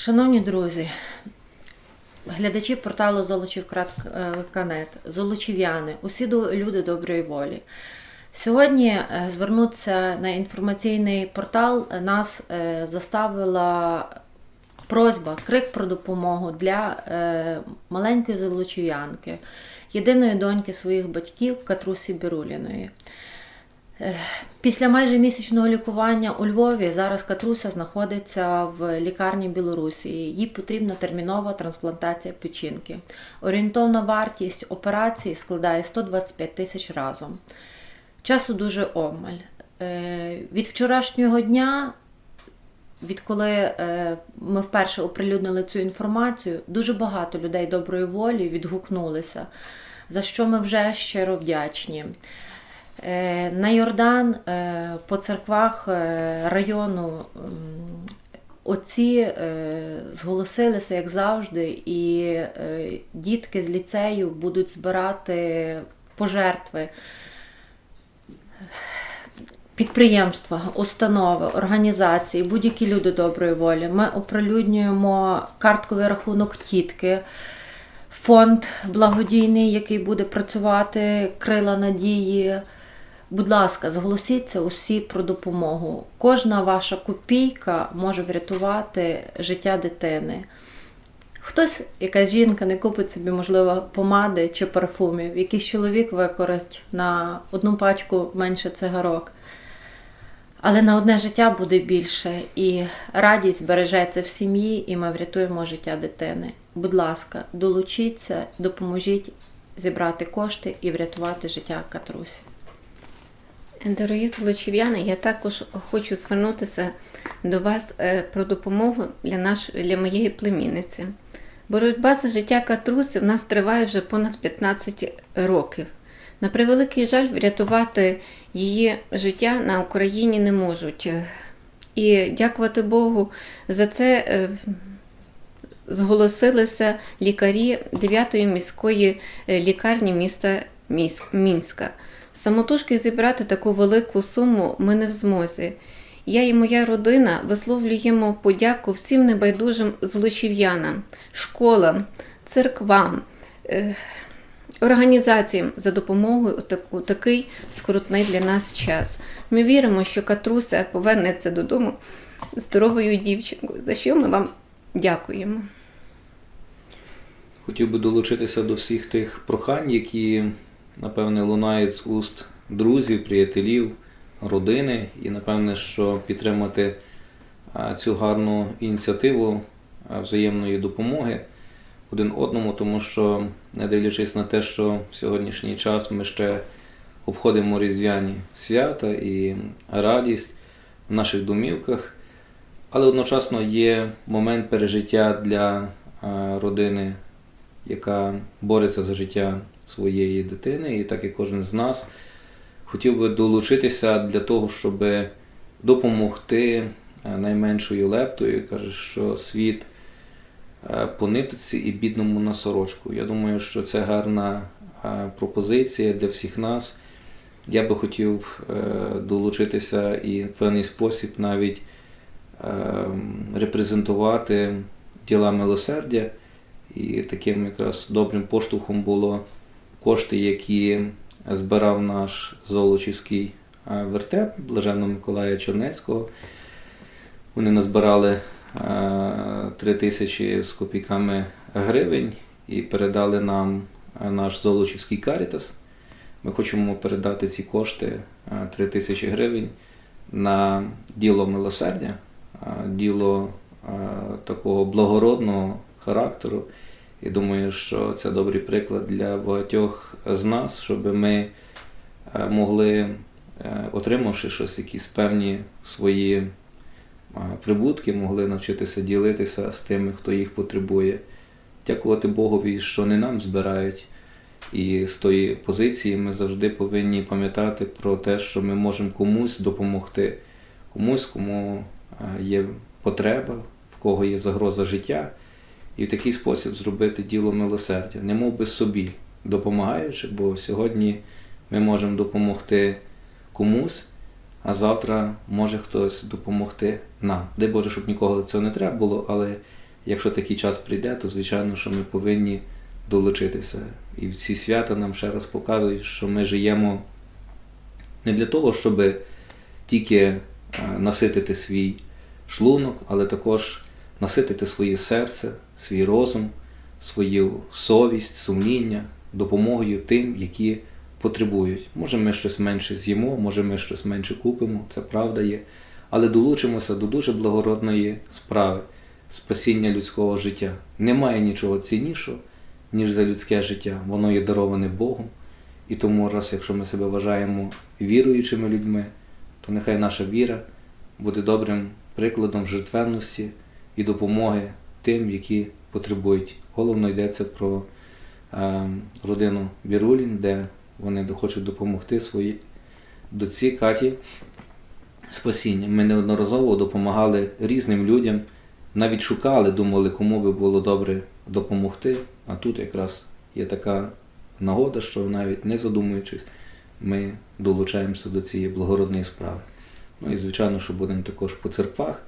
Шановні друзі, глядачі порталу Золочів.канет, золочів'яни, усі люди доброї волі. Сьогодні е, звернутися на інформаційний портал нас е, заставила просьба, крик про допомогу для е, маленької золочів'янки, єдиної доньки своїх батьків Катрусі Біруліної. Після майже місячного лікування у Львові зараз Катруся знаходиться в лікарні Білорусі. Їй потрібна термінова трансплантація печінки. Орієнтовна вартість операції складає 125 тисяч разом. Часу дуже обмаль. Е, Від вчорашнього дня, відколи е, ми вперше оприлюднили цю інформацію, дуже багато людей доброї волі відгукнулися, за що ми вже щиро вдячні. Е, На Йордан е, по церквах е, району отці зголосилися, як завжди, і дітки з ліцею будуть збирати пожертви. Підприємства, установи, організації, будь-які люди доброї волі. Ми оприлюднюємо картковий рахунок тітки, фонд благодійний, який буде працювати крила надії. Будь ласка, зголосіться усі про допомогу. Кожна ваша копійка може врятувати життя дитини. Хтось, якась жінка, не купить собі, можливо, помади чи парфумів, якийсь чоловік використь на одну пачку менше цигарок. Але на одне життя буде більше, і радість збережеться в сім'ї, і ми врятуємо життя дитини. Будь ласка, долучіться, допоможіть зібрати кошти і врятувати життя Катрусі. Дорогі злочів'яни, я також хочу звернутися до вас е, про допомогу для, наш, для моєї племінниці. Боротьба за життя Катрусі в нас триває вже понад 15 років. На превеликий жаль, врятувати її життя на Україні не можуть. І дякувати Богу за це е, зголосилися лікарі 9-ї міської е, лікарні міста Міс- Мінська. Самотужки зібрати таку велику суму ми не в змозі. Я і моя родина висловлюємо подяку всім небайдужим злочів'янам, школам, церквам, е, організаціям за допомогою у такий скрутний для нас час. Ми віримо, що Катруся повернеться додому здоровою дівчинкою, за що ми вам дякуємо. Хотів би долучитися до всіх тих прохань, які, напевне, лунають з уст друзів, приятелів, родини, і напевне, що підтримати цю гарну ініціативу взаємної допомоги один одному, тому що, не дивлячись на те, що в сьогоднішній час ми ще обходимо різдвяні свята і радість в наших домівках, але одночасно є момент пережиття для родини яка бореться за життя своєї дитини, і так і кожен з нас хотів би долучитися для того, щоб допомогти е, найменшою лептою. Каже, що світ е, по нитці і бідному на сорочку. Я думаю, що це гарна е, пропозиція для всіх нас. Я би хотів долучитися і в певний спосіб навіть репрезентувати діла милосердя. І таким якраз добрим поштовхом було кошти, які збирав наш Золочівський е, вертеп Блаженного Миколая Чернецького. Вони назбирали е, 3 тисячі з копійками гривень і передали нам е, наш Золочівський Карітас. Ми хочемо передати ці кошти 3 тисячі гривень на діло милосердя, е, діло е, такого благородного характеру. І думаю, що це добрий приклад для багатьох з нас, щоб ми е, могли, е, отримавши щось, якісь певні свої е, прибутки, могли навчитися ділитися з тими, хто їх потребує. Дякувати Богові, що не нам збирають. І з тої позиції ми завжди повинні пам'ятати про те, що ми можемо комусь допомогти, комусь, кому є потреба, в кого є загроза життя і в такий спосіб зробити діло милосердя, немов би собі допомагаючи, бо сьогодні ми можемо допомогти комусь, а завтра може хтось допомогти нам. Дай Боже, щоб нікого цього не треба було, але якщо такий час прийде, то звичайно, що ми повинні долучитися. І ці свята нам ще раз показують, що ми живемо не для того, щоб тільки е, наситити свій шлунок, але також наситити своє серце, свій розум, свою совість, сумління допомогою тим, які потребують. Може, ми щось менше з'їмо, може, ми щось менше купимо, це правда є. Але долучимося до дуже благородної справи спасіння людського життя. Немає нічого ціннішого, ніж за людське життя. Воно є дароване Богом. І тому, раз, якщо ми себе вважаємо віруючими людьми, то нехай наша віра буде добрим прикладом жертвенності і допомоги тим, які потребують. Головно йдеться про е, родину Вірулін, де вони хочуть допомогти своїй доці Каті спасіння. Ми неодноразово допомагали різним людям, навіть шукали, думали, кому би було добре допомогти. А тут якраз є така нагода, що навіть не задумуючись, ми долучаємося до цієї благородної справи. Ну і звичайно, що будемо також по церквах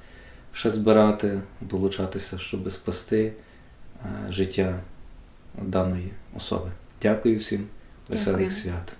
ще збирати, долучатися, щоб спасти е, життя даної особи. Дякую всім, веселих Дякую. свят.